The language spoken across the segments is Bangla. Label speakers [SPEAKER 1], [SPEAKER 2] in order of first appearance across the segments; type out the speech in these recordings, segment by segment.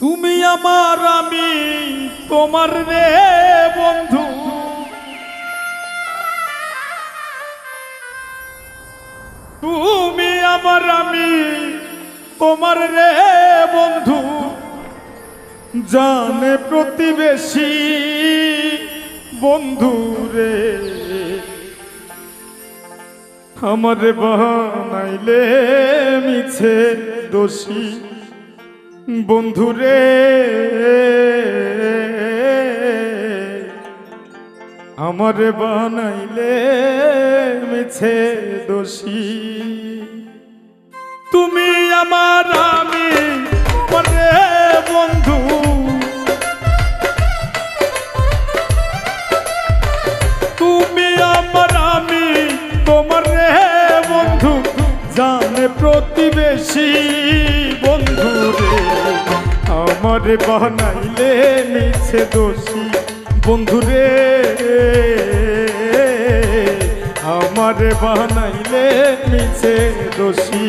[SPEAKER 1] তুমি আমার আমি, তোমার রে বন্ধু। তুমি আমার আমি, তোমার রে বন্ধু। জানে প্রতিবেশী বন্ধু রে। আমার বানাইলে মিছে দোষী। বন্ধুরে। আমার বানাইলে মিছে দোষী। তুমি আমার, আমি মনে বন্ধু। তুমি আমার, আমি তোমার বন্ধু। জানে প্রতিবেশী। আমার বানাইলে মিছে দোষী। বন্ধু রে আমার বানাইলে মিছে দোষী।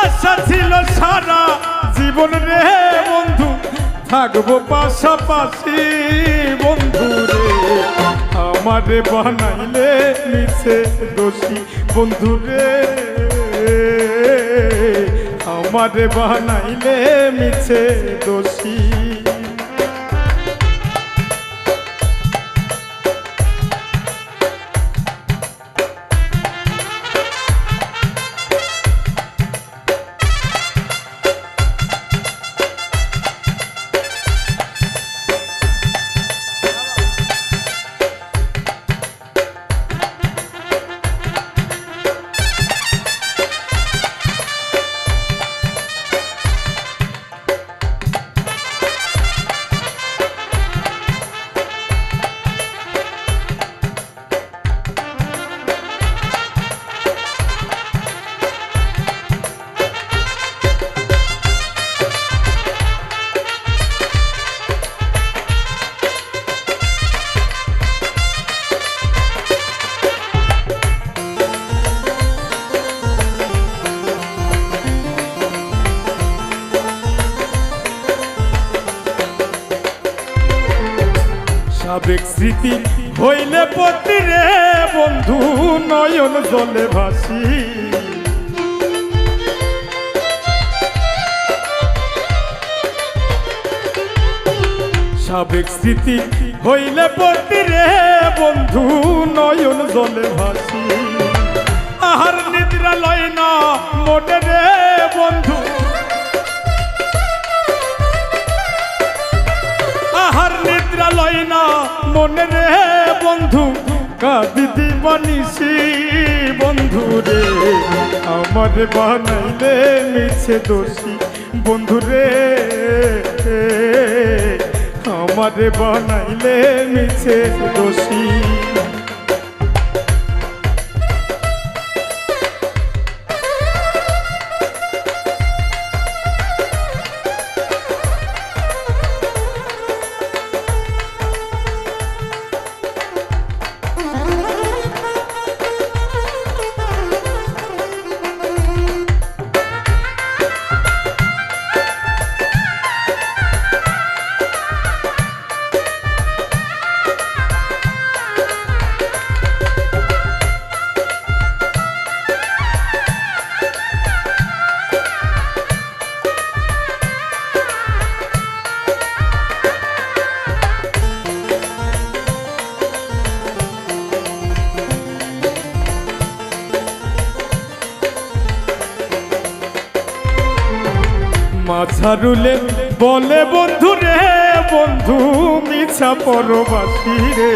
[SPEAKER 1] আশা ছিল সারা জীবন রে বন্ধু, থাকব পাশাপাশি বন্ধু রে। আমারে বানাইলে মিছে দোষী বন্ধু রে। আমারে বানাইলে মিছে দোষী সাবেক স্মৃতি হইলে পতি রে বন্ধু, নয়ন জলে ভাসি। সাবেক স্মৃতি হইলে পতি রে বন্ধু, নয়ন জলে ভাসি। আহার নিদ্রা লয় না মোটে রে, বন্ধু। আহার নিদ্রা লয় না মনে রে বন্ধু কাঁদিতি বানিসি বন্ধু রে। আমার বানাইলে মিছে দোষী বন্ধু রে। আমার বানাইলে মিছে দোষী মাঝারুলে বলে বন্ধু রে বন্ধু, মিছা পরবাসী রে।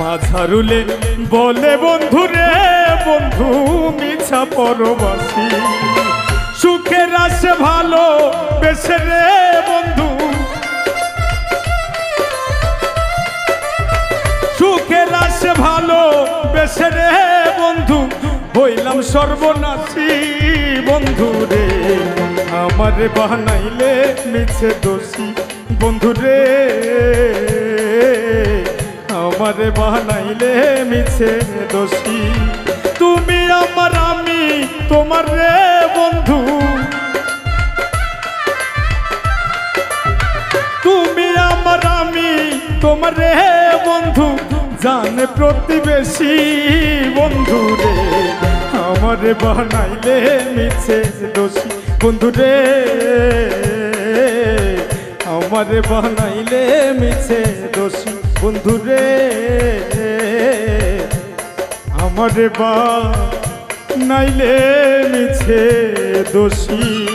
[SPEAKER 1] মাঝারুলে বলে বন্ধু রে বন্ধু, মিছা পরবাসী। সুখের আসে ভালো বেসে রে। হইলাম সর্বনাশী বন্ধু রে। আমার বানাইলে মিছে দোষী বন্ধু রে। আমার বানাইলে মিছে দোষী। তুমি আমার, আমি তোমার রে বন্ধু। তুমি আমার, আমি তোমার রে বন্ধু। জানে প্রতিবেশী বন্ধু রে। আমার বানাইলে মিছে দোষী। বন্ধু রে, আমার বানাইলে মিছে দোষী। বন্ধু রে, আমার বা নাইলে মিছে দোষী।